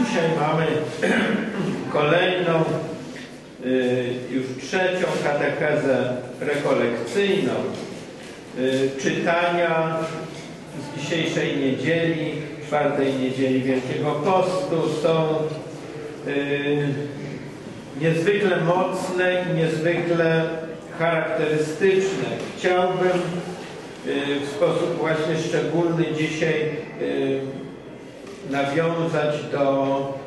Dzisiaj mamy kolejną, y, już trzecią katechezę rekolekcyjną, y, czytania z dzisiejszej niedzieli, czwartej niedzieli Wielkiego Postu są y, niezwykle mocne i niezwykle charakterystyczne. Chciałbym w sposób właśnie szczególny dzisiaj nawiązać do,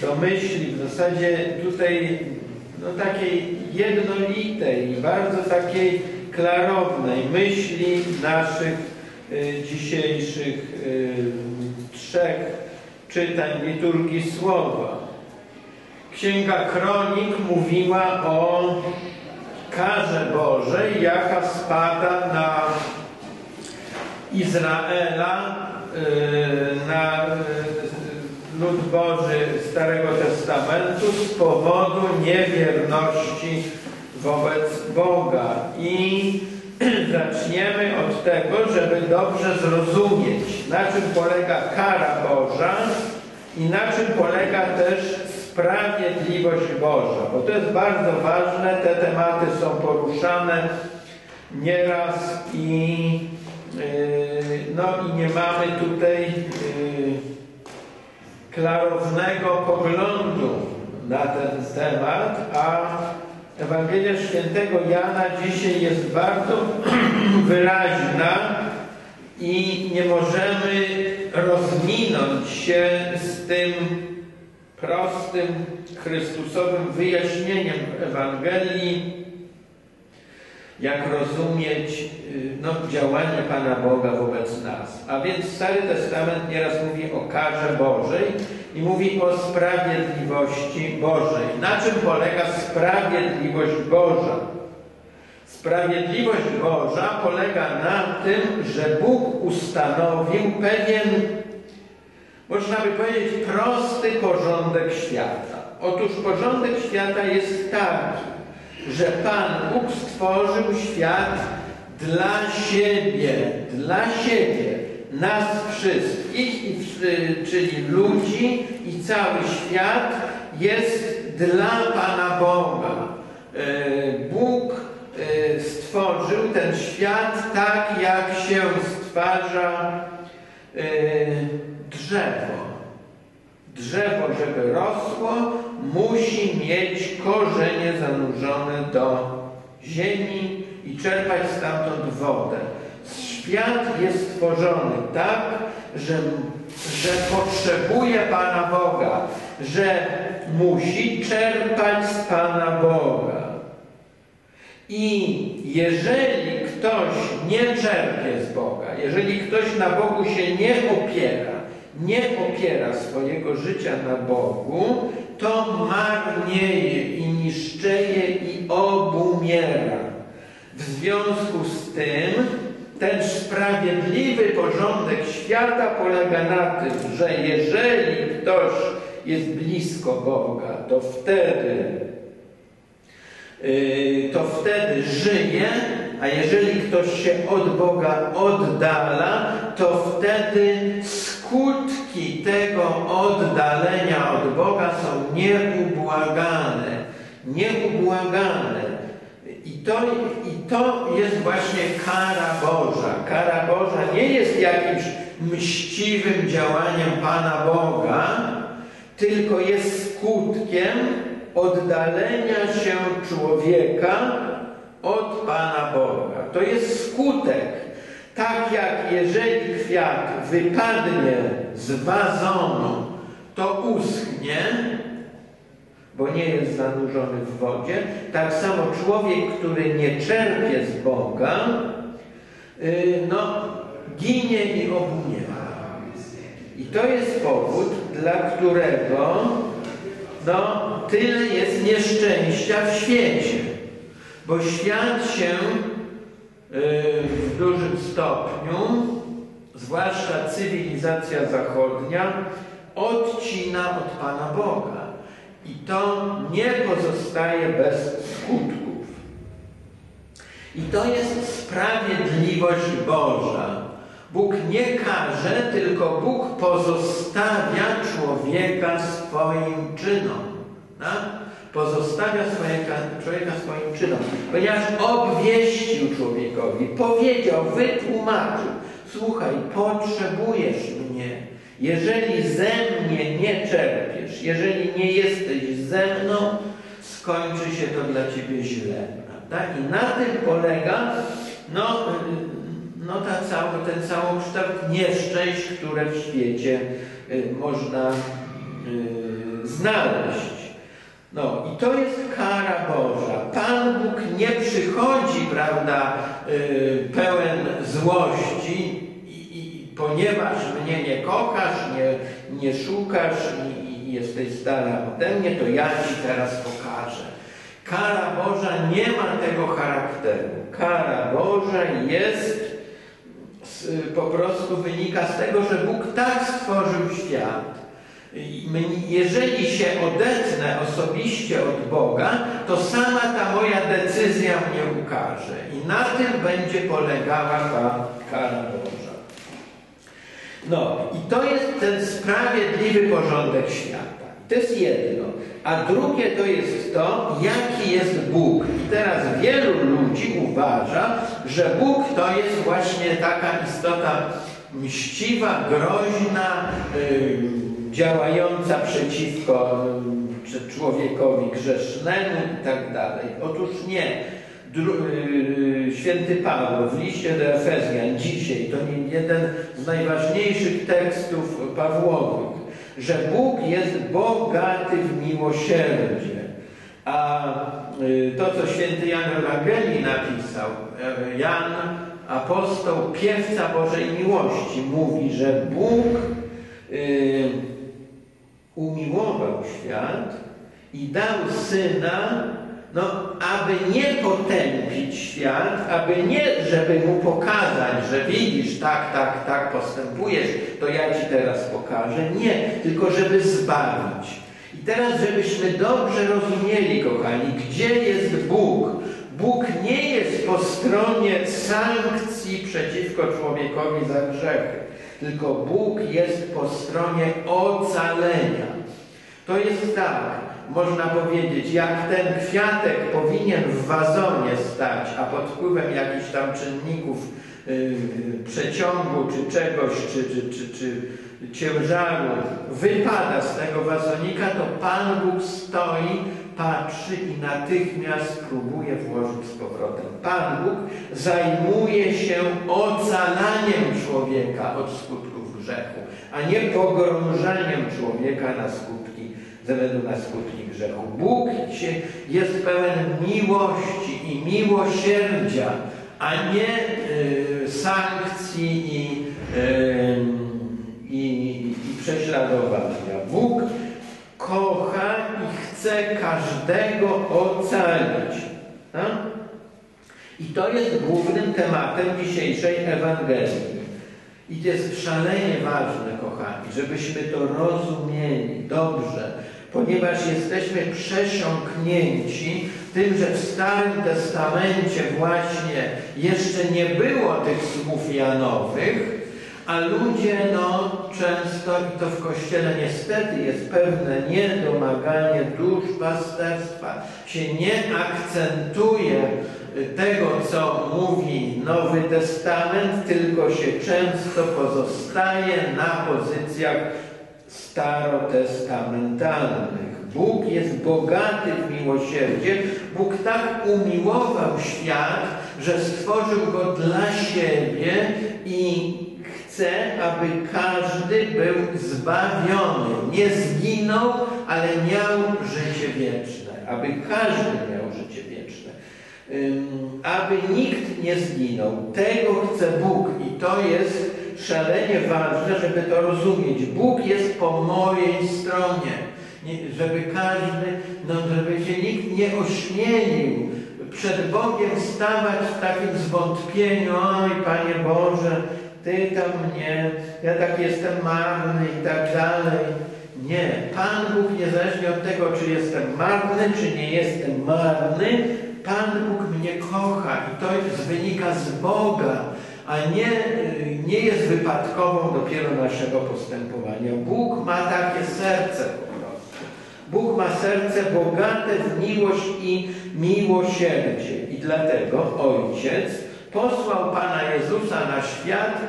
do myśli, w zasadzie tutaj no, takiej jednolitej, bardzo takiej klarownej myśli naszych y, dzisiejszych y, trzech czytań liturgii Słowa. Księga Kronik mówiła o karze Bożej, jaka spada na Izraela na y, lud Boży Starego Testamentu z powodu niewierności wobec Boga. I zaczniemy od tego, żeby dobrze zrozumieć, na czym polega kara Boża i na czym polega też sprawiedliwość Boża, bo to jest bardzo ważne, te tematy są poruszane nieraz i Yy, no i nie mamy tutaj yy, klarownego poglądu na ten temat, a Ewangelia Świętego Jana dzisiaj jest bardzo wyraźna i nie możemy rozminąć się z tym prostym Chrystusowym wyjaśnieniem Ewangelii jak rozumieć y, no, działanie Pana Boga wobec nas. A więc Stary Testament nieraz mówi o karze Bożej i mówi o sprawiedliwości Bożej. Na czym polega sprawiedliwość Boża? Sprawiedliwość Boża polega na tym, że Bóg ustanowił pewien, można by powiedzieć, prosty porządek świata. Otóż porządek świata jest taki, że Pan Bóg stworzył świat dla siebie, dla siebie, nas wszystkich, czyli ludzi i cały świat jest dla Pana Boga. E, Bóg e, stworzył ten świat tak, jak się stwarza e, drzewo. Drzewo, żeby rosło, musi mieć korzenie zanurzone do ziemi i czerpać stamtąd wodę. Świat jest stworzony tak, że, że potrzebuje Pana Boga, że musi czerpać z Pana Boga. I jeżeli ktoś nie czerpie z Boga, jeżeli ktoś na Bogu się nie opiera, nie opiera swojego życia na Bogu, to marnieje i niszczeje i obumiera. W związku z tym ten sprawiedliwy porządek świata polega na tym, że jeżeli ktoś jest blisko Boga, to wtedy, yy, to wtedy żyje, a jeżeli ktoś się od Boga oddala, to wtedy skutki tego oddalenia od Boga są nieubłagane. Nieubłagane. I to, I to jest właśnie kara Boża. Kara Boża nie jest jakimś mściwym działaniem Pana Boga, tylko jest skutkiem oddalenia się człowieka od Pana Boga. To jest skutek tak jak jeżeli kwiat wypadnie z wazonu, to uschnie, bo nie jest zanurzony w wodzie, tak samo człowiek, który nie czerpie z Boga, y, no, ginie i obumiera. I to jest powód, dla którego no, tyle jest nieszczęścia w świecie. Bo świat się w dużym stopniu, zwłaszcza cywilizacja zachodnia, odcina od Pana Boga. I to nie pozostaje bez skutków. I to jest sprawiedliwość Boża. Bóg nie karze, tylko Bóg pozostawia człowieka swoim czynom. Tak? Pozostawia człowieka, człowieka swoim czynom. Ponieważ obwieścił człowiekowi, powiedział, wytłumaczył. Słuchaj, potrzebujesz mnie. Jeżeli ze mnie nie czerpiesz, jeżeli nie jesteś ze mną, skończy się to dla ciebie źle. Prawda? I na tym polega no, no ta cały, ten całokształt nieszczęść, które w świecie y, można y, znaleźć. No i to jest kara Boża. Pan Bóg nie przychodzi, prawda, y, pełen złości i, i, ponieważ mnie nie kochasz, nie, nie szukasz i, i jesteś dala ode mnie, to ja Ci teraz pokażę. Kara Boża nie ma tego charakteru. Kara Boża jest, po prostu wynika z tego, że Bóg tak stworzył świat. Jeżeli się odetnę osobiście od Boga, to sama ta moja decyzja mnie ukaże. I na tym będzie polegała ta kara Boża. No i to jest ten sprawiedliwy porządek świata. To jest jedno. A drugie to jest to, jaki jest Bóg. I teraz wielu ludzi uważa, że Bóg to jest właśnie taka istota mściwa, groźna, yy, działająca przeciwko yy, człowiekowi grzesznemu i tak dalej. Otóż nie. Dru yy, Święty Paweł w liście do Efezjan dzisiaj, to jeden z najważniejszych tekstów Pawłowych, że Bóg jest bogaty w miłosierdzie. A y, to, co święty Jan Ewangelii napisał, e, Jan, apostoł, piewca Bożej miłości, mówi, że Bóg y, umiłował świat i dał Syna no, aby nie potępić świat, aby nie, żeby mu pokazać, że widzisz, tak, tak, tak postępujesz, to ja ci teraz pokażę. Nie, tylko żeby zbawić. I teraz, żebyśmy dobrze rozumieli, kochani, gdzie jest Bóg. Bóg nie jest po stronie sankcji przeciwko człowiekowi za grzechy, tylko Bóg jest po stronie ocalenia. To jest tak, można powiedzieć, jak ten kwiatek powinien w wazonie stać, a pod wpływem jakichś tam czynników yy, przeciągu czy czegoś, czy, czy, czy, czy ciężaru wypada z tego wazonika, to Pan Bóg stoi, patrzy i natychmiast próbuje włożyć z powrotem. Pan Bóg zajmuje się ocalaniem człowieka od skutków grzechu, a nie pogrążaniem człowieka na skutki ze względu na skutki grzechu. Bóg jest pełen miłości i miłosierdzia, a nie y, sankcji i, y, i, prześladowania. Bóg kocha i chce każdego ocalić. Tak? I to jest głównym tematem dzisiejszej Ewangelii. I to jest szalenie ważne, kochani, żebyśmy to rozumieli dobrze, ponieważ jesteśmy przesiąknięci tym, że w Starym Testamencie właśnie jeszcze nie było tych słów Janowych, a ludzie no często, i to w Kościele niestety jest pewne niedomaganie duszpasterstwa, się nie akcentuje tego, co mówi Nowy Testament, tylko się często pozostaje na pozycjach starotestamentalnych. Bóg jest bogaty w miłosierdzie. Bóg tak umiłował świat, że stworzył go dla siebie i chce, aby każdy był zbawiony. Nie zginął, ale miał życie wieczne. Aby każdy miał życie wieczne. Aby nikt nie zginął. Tego chce Bóg i to jest szalenie ważne, żeby to rozumieć. Bóg jest po mojej stronie. Nie, żeby każdy, no, żeby się nikt nie ośmielił przed Bogiem stawać w takim zwątpieniu, oj Panie Boże, Ty tam mnie, ja tak jestem marny i tak dalej. Nie, Pan Bóg niezależnie od tego, czy jestem marny, czy nie jestem marny, Pan Bóg mnie kocha i to wynika z Boga, a nie, nie jest wypadkową dopiero naszego postępowania. Bóg ma takie serce po prostu. Bóg ma serce bogate w miłość i miłosierdzie. I dlatego Ojciec posłał Pana Jezusa na świat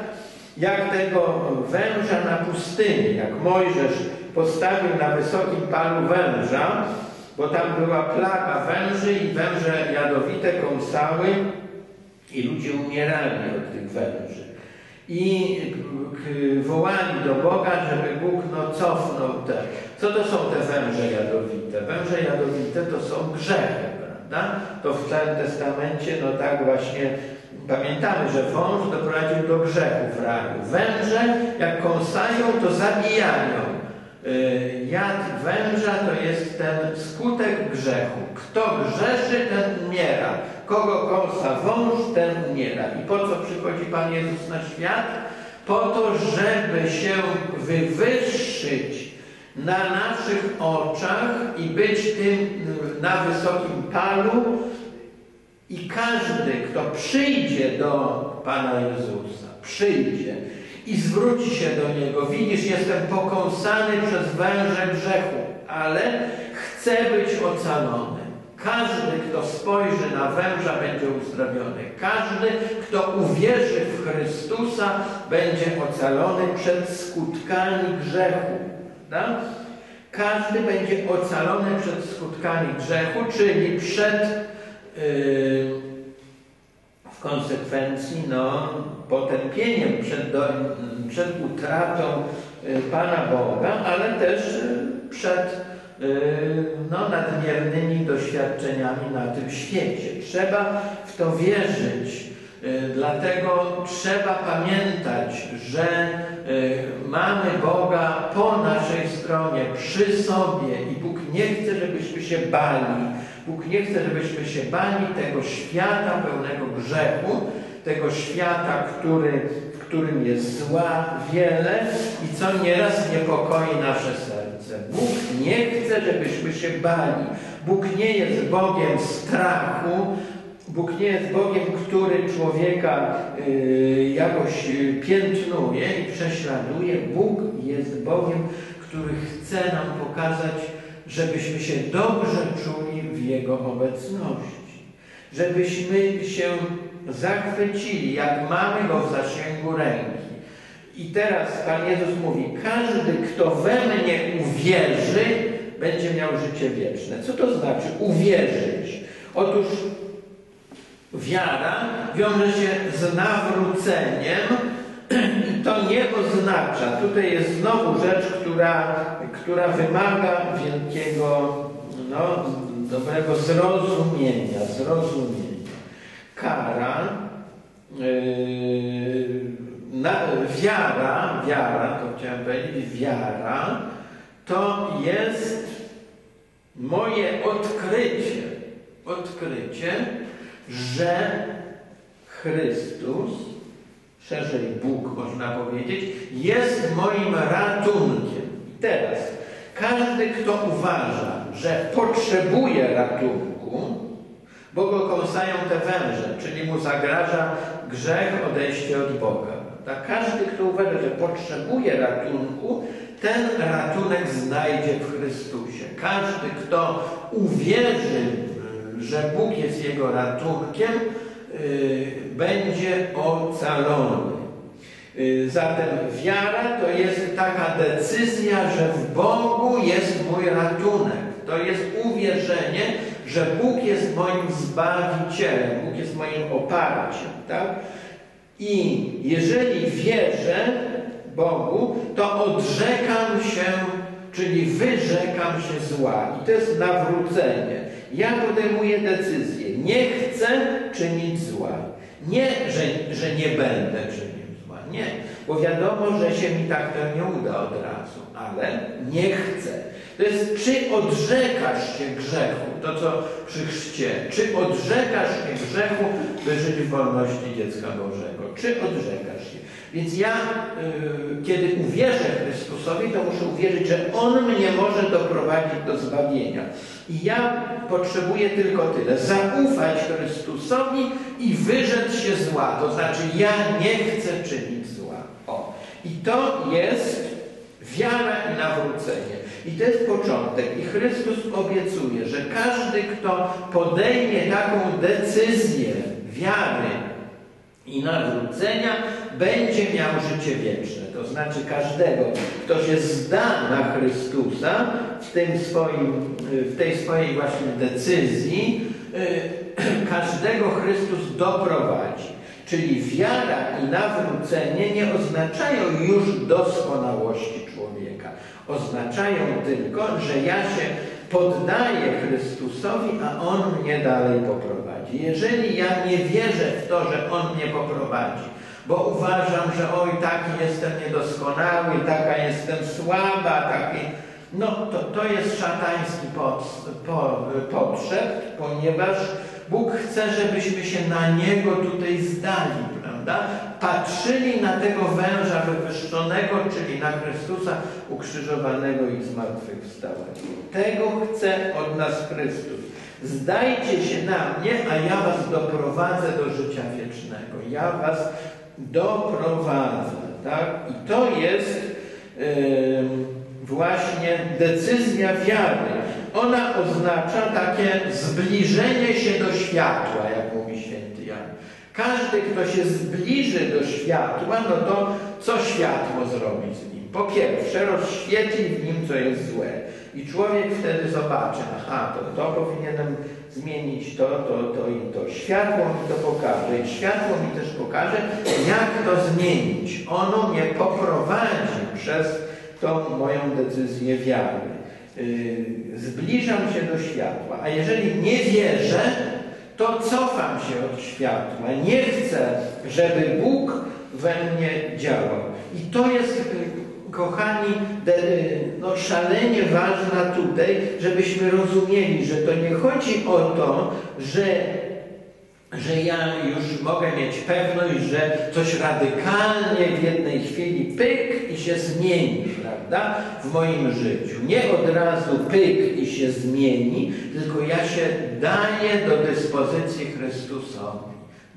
jak tego węża na pustyni, jak Mojżesz postawił na wysokim palu węża, bo tam była plaga węży i węże jadowite kąsały i ludzie umierali od tych węży. I wołali do Boga, żeby Bóg no, cofnął te. Co to są te węże jadowite? Węże jadowite to są grzechy, prawda? To w Starym Testamencie, no tak właśnie pamiętamy, że wąż doprowadził do grzechu w raju. Węże, jak kąsają, to zabijają. Y, jad węża to jest ten skutek grzechu. Kto grzeszy, ten umiera. Kogo kąsa wąż, ten umiera. I po co przychodzi Pan Jezus na świat? Po to, żeby się wywyższyć na naszych oczach i być tym na wysokim palu. I każdy, kto przyjdzie do Pana Jezusa, przyjdzie i zwróci się do Niego. Widzisz, jestem pokąsany przez węże grzechu, ale chcę być ocalony. Każdy, kto spojrzy na węża, będzie uzdrowiony. Każdy, kto uwierzy w Chrystusa, będzie ocalony przed skutkami grzechu. Prawda? Każdy będzie ocalony przed skutkami grzechu, czyli przed w konsekwencji no, potępieniem przed, do, przed utratą y, Pana Boga, ale też y, przed y, no, nadmiernymi doświadczeniami na tym świecie. Trzeba w to wierzyć. Dlatego trzeba pamiętać, że mamy Boga po naszej stronie, przy sobie i Bóg nie chce, żebyśmy się bali. Bóg nie chce, żebyśmy się bali tego świata pełnego grzechu, tego świata, który, w którym jest zła wiele i co nieraz niepokoi nasze serce. Bóg nie chce, żebyśmy się bali. Bóg nie jest Bogiem strachu, Bóg nie jest Bogiem, który człowieka y, jakoś piętnuje i prześladuje. Bóg jest Bogiem, który chce nam pokazać, żebyśmy się dobrze czuli w Jego obecności. Żebyśmy się zachwycili, jak mamy Go w zasięgu ręki. I teraz Pan Jezus mówi, każdy, kto we mnie uwierzy, będzie miał życie wieczne. Co to znaczy uwierzyć? Otóż wiara wiąże się z nawróceniem to nie oznacza, tutaj jest znowu rzecz, która, która wymaga wielkiego, no, dobrego zrozumienia, zrozumienia. Kara, yy, na, wiara, wiara, to chciałem powiedzieć, wiara to jest moje odkrycie, odkrycie, że Chrystus, szerzej Bóg można powiedzieć, jest moim ratunkiem. I teraz każdy, kto uważa, że potrzebuje ratunku, bo go kąsają te węże, czyli mu zagraża grzech, odejście od Boga. Tak? Każdy, kto uważa, że potrzebuje ratunku, ten ratunek znajdzie w Chrystusie. Każdy, kto uwierzy, że Bóg jest jego ratunkiem, będzie ocalony. Yy, zatem wiara to jest taka decyzja, że w Bogu jest mój ratunek. To jest uwierzenie, że Bóg jest moim zbawicielem, Bóg jest moim oparciem. Tak? I jeżeli wierzę Bogu, to odrzekam się, czyli wyrzekam się zła. I to jest nawrócenie. Ja podejmuję decyzję. Nie chcę czynić zła. Nie, że, że nie będę czynił zła. Nie, bo wiadomo, że się mi tak to nie uda od razu, ale nie chcę. To jest, czy odrzekasz się grzechu, to co przy chrzcie, czy odrzekasz się grzechu, by żyć w wolności dziecka Bożego, czy odrzekasz się. Więc ja, y, kiedy uwierzę Chrystusowi, to muszę uwierzyć, że On mnie może doprowadzić do zbawienia. I ja potrzebuję tylko tyle. Zaufać Chrystusowi i wyrzec się zła. To znaczy, ja nie chcę czynić zła. O. I to jest wiara i nawrócenie. I to jest początek. I Chrystus obiecuje, że każdy, kto podejmie taką decyzję wiary i nawrócenia, będzie miał życie wieczne. To znaczy każdego, kto się zda na Chrystusa w, tym swoim, w tej swojej właśnie decyzji, każdego Chrystus doprowadzi. Czyli wiara i nawrócenie nie oznaczają już doskonałości człowieka. Oznaczają tylko, że ja się poddaję Chrystusowi, a On mnie dalej poprowadzi. Jeżeli ja nie wierzę w to, że On mnie poprowadzi, bo uważam, że oj, taki jestem niedoskonały, taka jestem słaba, taki... No to, to jest szatański pod, po, ponieważ Bóg chce, żebyśmy się na Niego tutaj zdali, prawda? Patrzyli na tego węża wywyższonego, czyli na Chrystusa ukrzyżowanego i zmartwychwstałego. Tego chce od nas Chrystus. Zdajcie się na mnie, a ja was doprowadzę do życia wiecznego. Ja was doprowadzę, tak? I to jest yy, właśnie decyzja wiary. Ona oznacza takie zbliżenie się do światła, jak mówi święty Jan. Każdy, kto się zbliży do światła, no to co światło zrobi z nim? Po pierwsze, rozświetli w nim, co jest złe. I człowiek wtedy zobaczy, aha, to to powinienem zmienić, to, to, to i to. Światło mi to pokaże. I światło mi też pokaże, jak to zmienić. Ono mnie poprowadzi przez tą moją decyzję wiary. Yy, zbliżam się do światła. A jeżeli nie wierzę, to cofam się od światła. Nie chcę, żeby Bóg we mnie działał. I to jest, kochani, no, szalenie ważna tutaj, żebyśmy rozumieli, że to nie chodzi o to, że że ja już mogę mieć pewność, że coś radykalnie w jednej chwili pyk i się zmieni, prawda, w moim życiu. Nie od razu pyk i się zmieni, tylko ja się daję do dyspozycji Chrystusowi.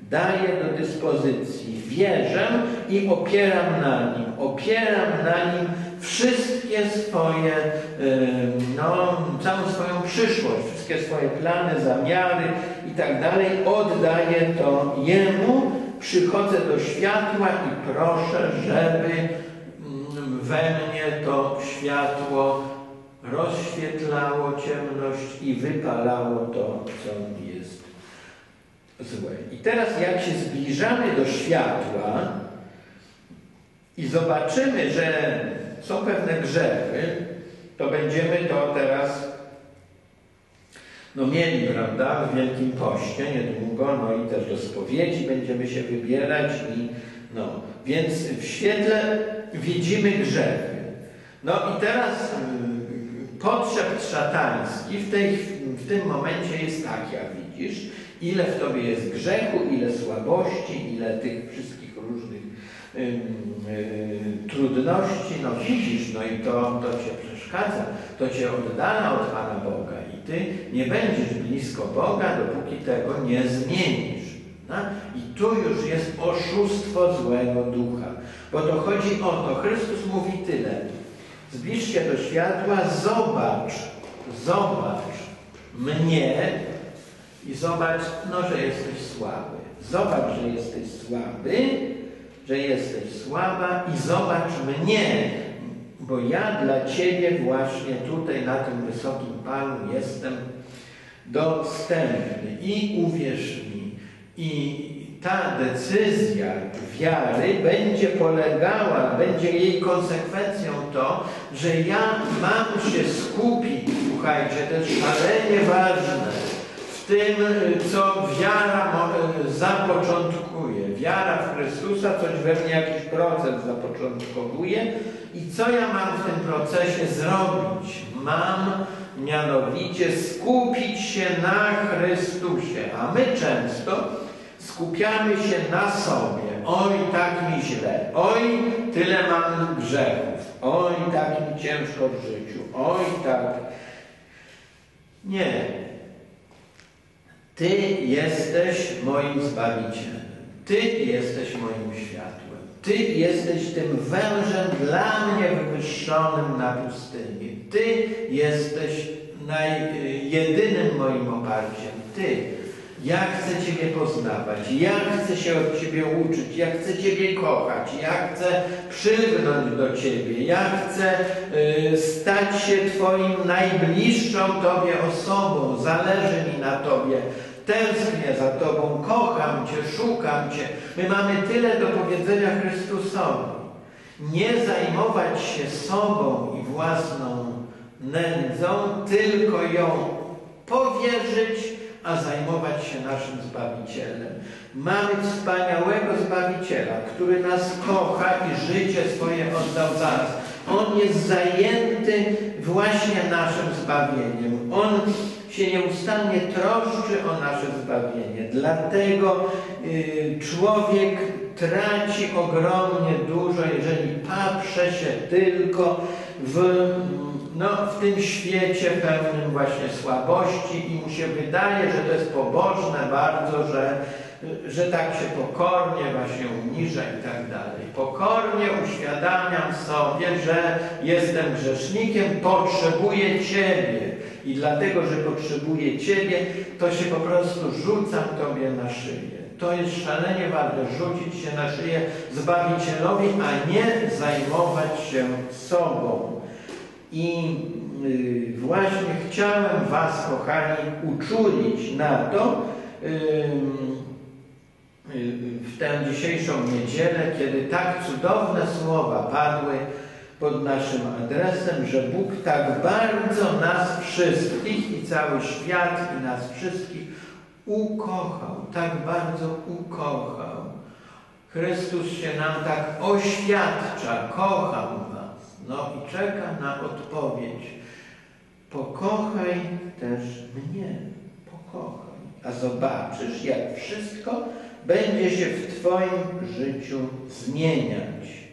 Daję do dyspozycji, wierzę i opieram na Nim. Opieram na Nim wszystkie swoje, no, całą swoją przyszłość, wszystkie swoje plany, zamiary i tak dalej. Oddaję to Jemu, przychodzę do światła i proszę, żeby mm, we mnie to światło rozświetlało ciemność i wypalało to, co jest złe. I teraz jak się zbliżamy do światła i zobaczymy, że są pewne grzechy, to będziemy to teraz no mieli, prawda, w Wielkim Poście niedługo, no i też do spowiedzi będziemy się wybierać i no, więc w świetle widzimy grzechy. No i teraz y, potrzeb szatański w, tej, w tym momencie jest tak, jak widzisz, ile w tobie jest grzechu, ile słabości, ile tych wszystkich różnych trudności, no widzisz, no i to, to Cię przeszkadza, to Cię oddala od Pana Boga i Ty nie będziesz blisko Boga, dopóki tego nie zmienisz. No? I tu już jest oszustwo złego ducha. Bo to chodzi o to, Chrystus mówi tyle. Zbliż się do światła, zobacz, zobacz mnie i zobacz, no, że jesteś słaby. Zobacz, że jesteś słaby, że jesteś słaba i zobacz mnie, bo ja dla Ciebie właśnie tutaj na tym wysokim Panu jestem dostępny i uwierz mi. I ta decyzja wiary będzie polegała, będzie jej konsekwencją to, że ja mam się skupić, słuchajcie, to jest szalenie ważne, w tym, co wiara zapoczątkuje. Wiara w Chrystusa coś we mnie jakiś proces zapoczątkowuje i co ja mam w tym procesie zrobić? Mam mianowicie skupić się na Chrystusie, a my często skupiamy się na sobie. Oj, tak mi źle. Oj, tyle mam grzechów. Oj, tak mi ciężko w życiu. Oj, tak. Nie. Ty jesteś moim Zbawicielem. Ty jesteś moim światłem. Ty jesteś tym wężem dla mnie wywyższonym na pustyni. Ty jesteś naj, jedynym moim oparciem. Ty. Ja chcę Ciebie poznawać, ja chcę się od Ciebie uczyć, ja chcę Ciebie kochać, ja chcę przylgnąć do Ciebie, ja chcę y, stać się Twoim najbliższą Tobie osobą, zależy mi na Tobie, tęsknię za Tobą, kocham Cię, szukam Cię. My mamy tyle do powiedzenia Chrystusowi. Nie zajmować się sobą i własną nędzą, tylko ją powierzyć a zajmować się naszym Zbawicielem. Mamy wspaniałego Zbawiciela, który nas kocha i życie swoje oddał za nas. On jest zajęty właśnie naszym zbawieniem. On się nieustannie troszczy o nasze zbawienie. Dlatego y, człowiek traci ogromnie dużo, jeżeli paprze się tylko w no, w tym świecie pełnym właśnie słabości i mu się wydaje, że to jest pobożne bardzo, że, że tak się pokornie właśnie uniża i tak dalej. Pokornie uświadamiam sobie, że jestem grzesznikiem, potrzebuję Ciebie i dlatego, że potrzebuję Ciebie, to się po prostu rzucam Tobie na szyję. To jest szalenie warte, rzucić się na szyję Zbawicielowi, a nie zajmować się sobą. I y, właśnie chciałem Was, kochani, uczulić na to y, w tę dzisiejszą niedzielę, kiedy tak cudowne słowa padły pod naszym adresem, że Bóg tak bardzo nas wszystkich i cały świat i nas wszystkich ukochał, tak bardzo ukochał. Chrystus się nam tak oświadcza, kocham no i czeka na odpowiedź. Pokochaj też mnie. Pokochaj. A zobaczysz, jak wszystko będzie się w Twoim życiu zmieniać.